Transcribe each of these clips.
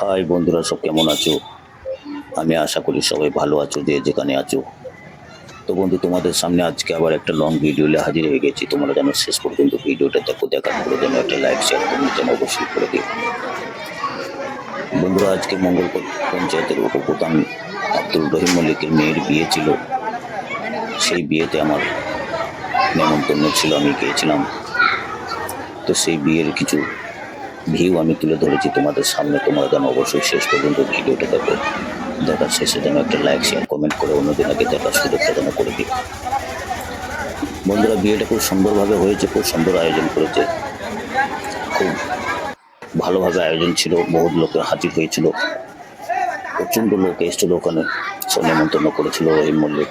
High বন্ধুরা, সব কেমন আছো? আমি আশা করি সবাই ভালো আছো, যে যেখানে আছো। তো বন্ধু, তোমাদের সামনে আজকে আবার একটা লং ভিডিও নিয়ে হাজির হয়ে গেছি। তোমরা যেন শেষ পর্যন্ত ভিডিওটা দেখো, দেখার পরে যেন একটা লাইক শেয়ার কমেন্ট যেন অবশ্যই করে দিও। বন্ধুরা, আজকে মঙ্গলকোট পঞ্চায়েতের উপপ্রধান আব্দুল রহিম মল্লিকের মেয়ের বিয়ে ছিল। সেই বিয়েতে আমার নেমন্তন্ন ছিল, আমি গিয়েছিলাম। তো সেই বিয়ের কিছু ভিউ আমি তুলে ধরেছি তোমাদের সামনে। তোমরা যেন অবশ্যই শেষ পর্যন্ত ভিডিওটা দেখো। দেখার শেষে যেন একটা লাইক শেয়ার কমেন্ট করে অন্যদিন আগে দেখার সুযোগটা যেন করে দিই বন্ধুরা, বিয়েটা খুব সুন্দরভাবে হয়েছে, খুব সুন্দর আয়োজন করেছে। খুব ভালোভাবে আয়োজন ছিল, বহুত লোকের হাজির হয়েছিল। প্রচণ্ড লোক এসেছিল ওখানে, সব নেমন্তন্ন করেছিল রহিম মল্লিক।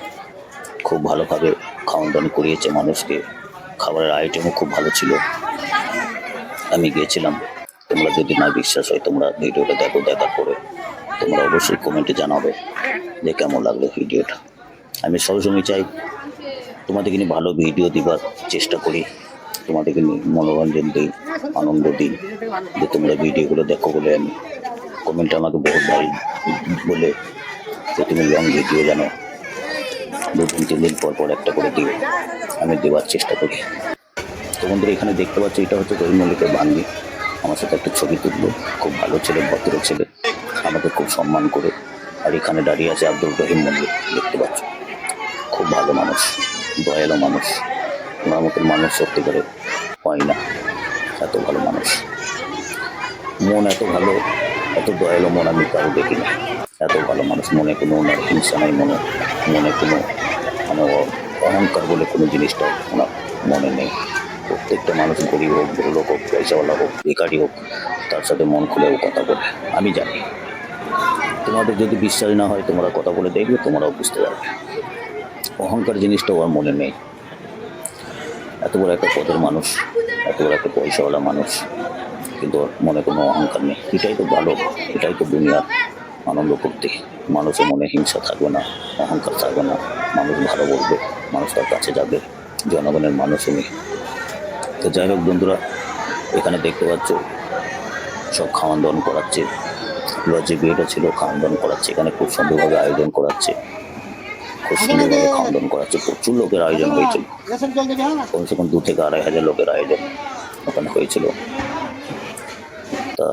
খুব ভালোভাবে খাওয়ান দাওয়ান করিয়েছে মানুষকে। খাবারের আইটেমও খুব ভালো ছিল। আমি গিয়েছিলাম। তোমরা যদি না বিশ্বাস হয়, তোমরা ভিডিওটা দেখো দেখার পরে তোমরা অবশ্যই কমেন্টে জানাবে যে কেমন লাগল ভিডিওটা। আমি সবসময় চাই তোমাদেরকে নিয়ে ভালো ভিডিও দিবার চেষ্টা করি, তোমাদেরকে নিয়ে মনোরঞ্জন দিই, আনন্দ দিই, যে তোমরা ভিডিওগুলো দেখো বলে আমি কমেন্টে আমাকে বহু ভাই বলে যে তুমি লং ভিডিও জানো, দু তিন তিন দিন পর পর একটা করে দিও, আমি দেওয়ার চেষ্টা করি। তো বন্ধুরা, এখানে দেখতে পাচ্ছি এটা হচ্ছে রহিম মল্লিকের বান্দি। আমার সাথে একটা ছবি তুললো। খুব ভালো ছেলে, ভদ্র ছেলে। আমাকে খুব সম্মান করে। আর এখানে দাঁড়িয়ে আছে আব্দুল রহিম মল্লিক দেখতে পাচ্ছ? খুব ভালো মানুষ, দয়ালু মানুষ। ওনার মতন মানুষ সত্যি করে হয় না। এত ভালো মানুষ। মন এত ভালো, এত দয়ালু মন আমি কারও দেখি না। এত ভালো মানুষ। মনে কোনো ওনার হিংসা নাই, মনে মনে কোনো মানে অহংকার বলে কোনো জিনিসটা ওনার মনে নেই। প্রত্যেকটা মানুষ গরিব হোক, বড় লোক হোক, পয়সাওয়ালা হোক বেকারি হোক, তার সাথে মন খুলেও কথা বলে। আমি জানি। তোমাদের যদি বিশ্বাস না হয়, তোমরা কথা বলে দেখবে, তোমরাও বুঝতে পারবে। অহংকার জিনিসটা ওর মনে নেই। এত বড় একটা পদের মানুষ, এত বড় একটা পয়সাওয়ালা মানুষ, কিন্তু ওর মনে কোনো অহংকার নেই। এটাই তো ভালো, এটাই তো দুনিয়ার আনন্দ করতে মানুষের মনে হিংসা থাকবে না, অহংকার থাকবে না। মানুষ ভালো বলবে, মানুষ তার কাছে যাবে। জনগণের মানুষ উনি তো যাই হোক বন্ধুরা এখানে দেখতে পাচ্ছ সব খাওয়ান দাওয়ান করাচ্ছে। যে বিয়েটা ছিল খাওয়ান দাওয়ান করাচ্ছে এখানে খুব সুন্দরভাবে আয়োজন করাচ্ছে। খুব সুন্দরভাবে খাওয়ান দাওয়ান করাচ্ছে প্রচুর লোকের আয়োজন হয়েছিল। হ্যাঁ? কমসে কম দু থেকে আড়াই হাজার লোকের আয়োজন ওখানে হয়েছিল। তা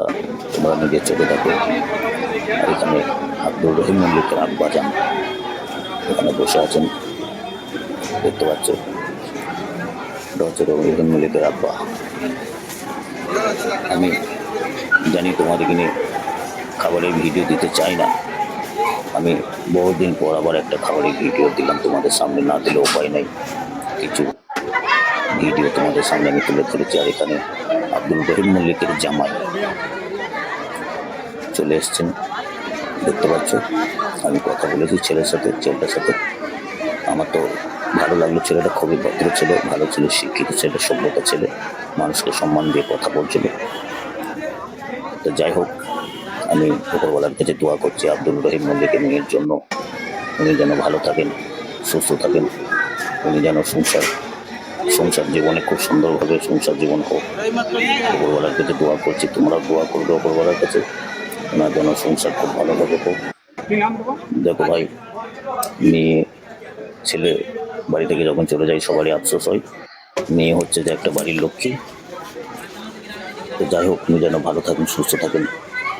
তোমরা নিজের চোখে দেখো আর এখানে আব্দুর রহিম মল্লিকের আব্বা যান এখানে বসে আছেন। দেখতে পাচ্ছ এটা হচ্ছে রহিম মল্লিকের আব্বা আমি জানি তোমাদেরকে নিয়ে খাবারের ভিডিও দিতে চাই না। আমি বহুদিন পর আবার একটা খাবারের ভিডিও দিলাম তোমাদের সামনে, না দিলে উপায় নেই। কিছু ভিডিও তোমাদের সামনে আমি তুলে ধরেছি, আর এখানে আব্দুল রহিম মল্লিকের জামাই চলে এসছেন। দেখতে পাচ্ছ, আমি কথা বলেছি ছেলের সাথে, ছেলেটার সাথে। আমার তো ভালো লাগল ছেলেটা খুবই ভদ্র ছেলে ভালো ছেলে শিক্ষিত ছেলে সভ্যতা ছেলে মানুষকে সম্মান দিয়ে কথা বলছিল। তো যাই হোক আমি উপরওয়ালার কাছে দোয়া করছি আব্দুল রহিম মল্লিকের মেয়ের জন্য। উনি যেন ভালো থাকেন সুস্থ থাকেন উনি যেন সংসার সংসার জীবনে খুব সুন্দরভাবে সংসার জীবন হোক। উপরওয়ালার কাছে দোয়া করছি তোমরা দোয়া করবে উপরওয়ালার কাছে। ওনার যেন সংসার খুব ভালোভাবে হোক। দেখো ভাই মেয়ে ছেলে বাড়ি থেকে যখন চলে যায় সবারই আফসোস হয়। মেয়ে হচ্ছে যে একটা বাড়ির লক্ষ্মী। তো যাই হোক, উনি যেন ভালো থাকেন, সুস্থ থাকেন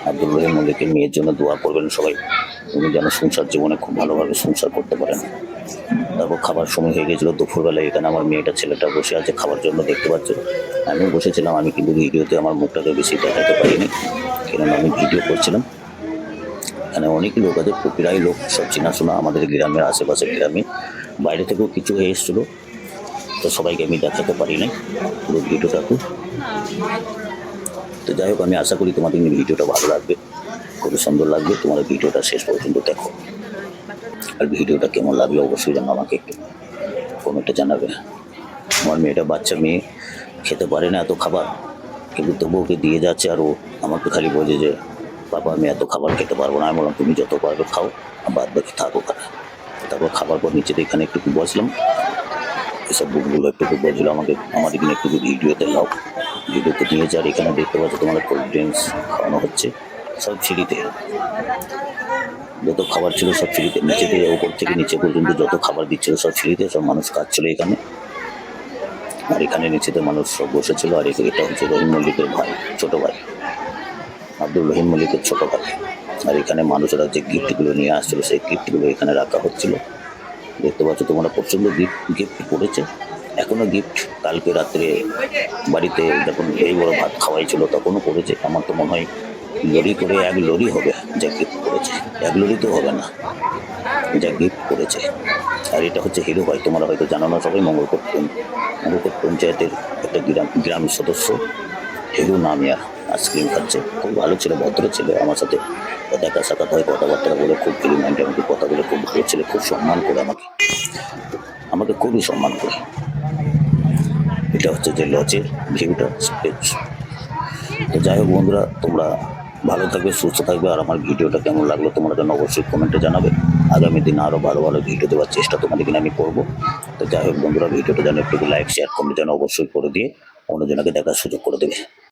আব্দুল রহিম মল্লিকের মেয়ের জন্য দোয়া করবেন সবাই। উনি যেন সংসার জীবনে খুব ভালোভাবে সংসার করতে পারেন। তারপর খাবার সময় হয়ে গেছিল দুপুরবেলায় এখানে আমার মেয়েটা, ছেলেটা বসে আছে, খাবার জন্য দেখতে পাচ্ছ। আমি বসেছিলাম, আমি কিন্তু ভিডিওতে আমার মুখটাকে বেশি দেখাতে পারিনি, কেননা আমি ভিডিও করছিলাম। এখানে অনেক লোক আছে, প্রায় লোক সব চেনাশোনা আমাদের গ্রামের আশেপাশে গ্রামে। বাইরে থেকেও কিছু হয়ে এসেছিল। তো সবাইকে আমি দেখাতে পারি নাই। পুরো ভিডিওটা খুব। তো যাই হোক, আমি আশা করি তোমাদের ভিডিওটা ভালো লাগবে খুবই সুন্দর লাগবে। তোমার ভিডিওটা শেষ পর্যন্ত দেখো। আর ভিডিওটা কেমন লাগবে অবশ্যই জানো আমাকে একটু। কমেন্টে জানাবে। আমার মেয়েটা বাচ্চা মেয়ে, খেতে পারে না এত খাবার। কিন্তু তবু ওকে দিয়ে যাচ্ছে আর ও আমাকে খালি বলছে যে, বাবা, আমি এত খাবার খেতে পারব না। আমি বললাম, তুমি যত পারবে খাও বাদ বাকি থাকো ওখানে। তারপর খাবার পর নিচে এখানে একটু বসলাম। এসব বুকগুলো একটু বলছিল আমাকে আমার এখানে একটু ভিডিওতে লাও। ভিডিওতে নিয়েছে আর এখানে দেখতে পাচ্ছ তোমাদের কোল্ড ড্রিঙ্কস খাওয়ানো হচ্ছে, সব সিঁড়িতে যত খাবার ছিল সব সিঁড়িতে নিচে থেকে ওপর থেকে নিচে পর্যন্ত যত খাবার দিচ্ছিল সব সিঁড়িতে সব মানুষ খাচ্ছিল এখানে। আর এখানে নিচেতে মানুষ সব বসেছিল, আর এটা হচ্ছে রহিম মল্লিকের ভাই, ছোট ভাই আব্দুল রহিম মল্লিকের ছোট ভাই। আর এখানে মানুষেরা যে গিফটগুলো নিয়ে আসছিল, সেই গিফটগুলো এখানে রাখা হচ্ছিল। দেখতে পাচ্ছ তোমরা প্রচণ্ড গিফট গিফট করেছে এখনও গিফট কালকে রাত্রে বাড়িতে যখন এই বড় ভাত খাওয়াই ছিল, তখনও করেছে আমার তো মনে হয় লরি করে এক লরি হবে, যা গিফট করেছে এক লরি তো হবে না, যা গিফট করেছে আর এটা হচ্ছে হিরো ভাই, তোমরা হয়তো জানো না, সবাই মঙ্গলকোট মঙ্গলকোট পঞ্চায়েতের একটা গ্রাম, গ্রামের সদস্য। হিরু নামিয়া আইসক্রিম খাচ্ছে। খুব ভালো ছিল, ভদ্র ছিল আমার সাথে। দেখা সাক্ষাৎ হয়, কথাবার্তা বলে, খুব ফিলিং মাইন্ডে কথা বলে খুব ভালো ছিল, খুব সম্মান করে আমাকে। আমাকে খুবই সম্মান করে। এটা হচ্ছে যে লজের ভিউটা তো যাই হোক বন্ধুরা, তোমরা ভালো থাকবে, সুস্থ থাকবে, আর আমার ভিডিওটা কেমন লাগল তোমরা যেন অবশ্যই কমেন্টে জানাবে। আগামী দিনে আরও ভালো ভালো ভিডিও দেওয়ার চেষ্টা তোমাদের কিনে আমি করব। তো যাই হোক বন্ধুরা, ভিডিওটা যেন একটু লাইক শেয়ার কমেন্ট যেন অবশ্যই করে দিয়ে অন্যজনকে দেখার সুযোগ করে দেবে।